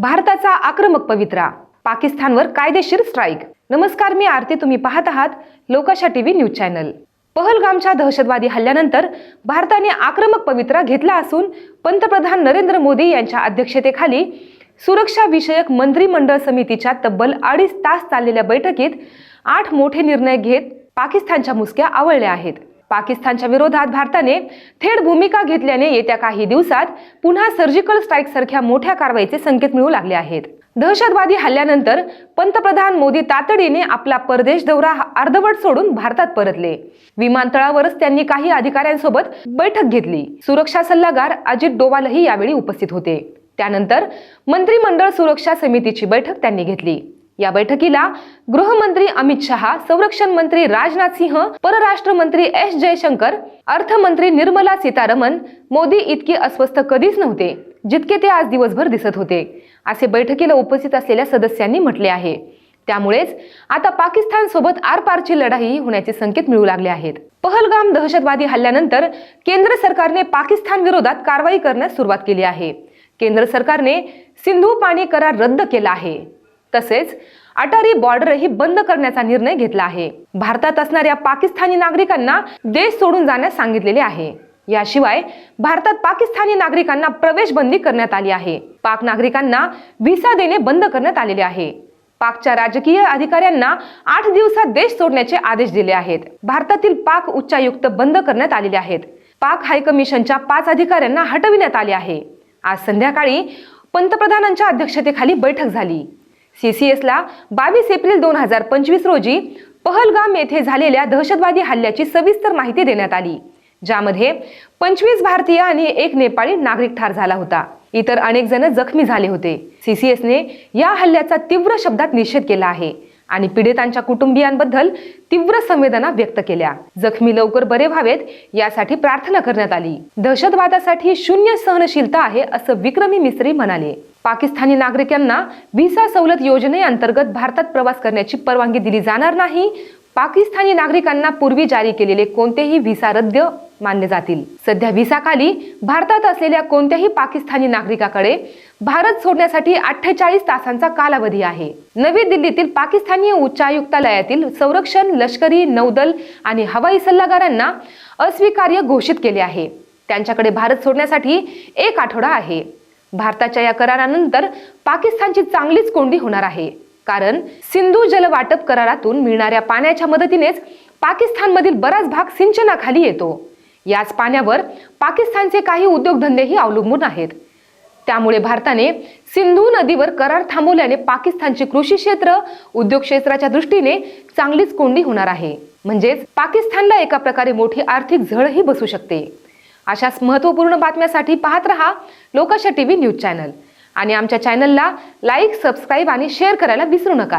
भारताचा आक्रमक पवित्रा पाकिस्तानवर कायदेशीर स्ट्राईक नमस्कार मी आरती. तुम्ही पाहत आहात लोकाशा टीव्ही न्यूज चॅनल. पहलगामच्या दहशतवादी हल्ल्यानंतर भारताने आक्रमक पवित्रा घेतला असून पंतप्रधान नरेंद्र मोदी यांच्या अध्यक्षतेखाली सुरक्षा विषयक मंत्रिमंडळ समितीच्या तब्बल अडीच तास चाललेल्या बैठकीत आठ मोठे निर्णय घेत पाकिस्तानच्या मुसक्या आवळल्या आहेत. पाकिस्तानच्या विरोधात भारताने थेट भूमिका घेतल्याने येत्या काही दिवसात पुन्हा सर्जिकल स्ट्राईक सारख्या मोठ्या कारवाईचे संकेत मिळू लागले आहेत. दहशतवादी हल्ल्यानंतर पंतप्रधान मोदी तातडीने आपला परदेश दौरा अर्धवट सोडून भारतात परतले. विमानतळावरच त्यांनी काही अधिकाऱ्यांसोबत बैठक घेतली. सुरक्षा सल्लागार अजित डोवालही यावेळी उपस्थित होते. त्यानंतर मंत्रिमंडळ सुरक्षा समितीची बैठक त्यांनी घेतली. या बैठकीला गृहमंत्री अमित शहा संरक्षण मंत्री राजनाथ सिंह परराष्ट्र मंत्री एस जयशंकर अर्थमंत्री निर्मला सीतारमण मोदी इतके अस्वस्थ कधीच नव्हते जितके ते आज दिवसभर दिसत होते. असे बैठकीला उपस्थित असलेल्या सदस्यांनी म्हटले आहे. त्यामुळेच आता पाकिस्तान सोबत आरपारची लढाई होण्याचे संकेत मिळू लागले आहेत. पहलगाम दहशतवादी हल्ल्यानंतर केंद्र सरकारने पाकिस्तान विरोधात कारवाई करण्यास सुरुवात केली आहे. केंद्र सरकारने सिंधू पाणी करार रद्द केला आहे. तसेच अटारी बॉर्डरही बंद करण्याचा निर्णय घेतला आहे. भारतात असणाऱ्या पाकिस्तानी नागरिकांना देश सोडून जाण्यास सांगितलेले आहे. याशिवाय भारतात पाकिस्तानी नागरिकांना प्रवेश बंदी करण्यात आली आहे. पाक नागरिकांना व्हिसा देणे बंद करण्यात आलेले आहे. पाकच्या राजकीय अधिकाऱ्यांना आठ दिवसात देश सोडण्याचे आदेश दिले आहेत. भारतातील पाक उच्चायुक्त बंद करण्यात आलेले आहेत. पाक हायकमिशनच्या पाच अधिकाऱ्यांना हटविण्यात आले आहे. आज संध्याकाळी पंतप्रधानांच्या अध्यक्षतेखाली बैठक झाली. सीसीएसला बावीस एप्रिल दोन हजार पंचवीस रोजी पहलगाम येथे झालेल्या दहशतवादी हल्ल्याची सविस्तर माहिती देण्यात आली ज्यामध्ये पंचवीस भारतीय आणि एक नेपाळी नागरिक ठार झाला होता. इतर अनेक जण जखमी झाले होते. सीसीएसने या हल्ल्याचा तीव्र शब्दात निषेध केला आहे आणि पीडितांच्या कुटुंबियांबद्दल तीव्र संवेदना व्यक्त केल्या. जखमी लवकर बरे व्हावेत यासाठी प्रार्थना करण्यात आली. दहशतवादासाठी शून्य सहनशीलता आहे असं विक्रमी मिस्त्री म्हणाले. पाकिस्तानी नागरिकांना व्हिसा सवलत योजनेअंतर्गत भारतात प्रवास करण्याची परवानगी दिली जाणार नाही. पाकिस्तानी नागरिकांना पूर्वी जारी केलेले कोणतेही व्हिसा रद्द मानले जातील. सध्या व्हिसाखाली भारतात असलेल्या कोणत्याही पाकिस्तानी नागरिकाकडे भारत सोडण्यासाठी अठ्ठेचाळीस तासांचा कालावधी आहे. नवी दिल्लीतील पाकिस्तानी उच्चायुक्तालयातील संरक्षण लष्करी नौदल आणि हवाई सल्लागारांना अस्वीकार्य घोषित केले आहे. त्यांच्याकडे भारत सोडण्यासाठी एक आठवडा आहे. भारताच्या या करारानंतर पाकिस्तानची चांगलीच कोंडी होणार आहे. कारण सिंधू जलवाटप करारातून मिळणाऱ्या पाण्याच्या मदतीनेच पाकिस्तानमधील बराच भाग सिंचनाखाली येतो. याच पाण्यावर पाकिस्तानचे काही उद्योगधंदेही अवलंबून आहेत. त्यामुळे भारताने सिंधू नदीवर करार थांबवल्याने पाकिस्तानचे कृषी क्षेत्र उद्योग क्षेत्राच्या दृष्टीने चांगलीच कोंडी होणार आहे. म्हणजेच पाकिस्तानला एका प्रकारे मोठी आर्थिक झळही बसू शकते. अशाच महत्त्वपूर्ण बातम्यासाठी पाहत रहा टी व्ही न्यूज चॅनल. आणि आमच्या चॅनलला लाईक सबस्क्राईब आणि शेअर करायला विसरू नका.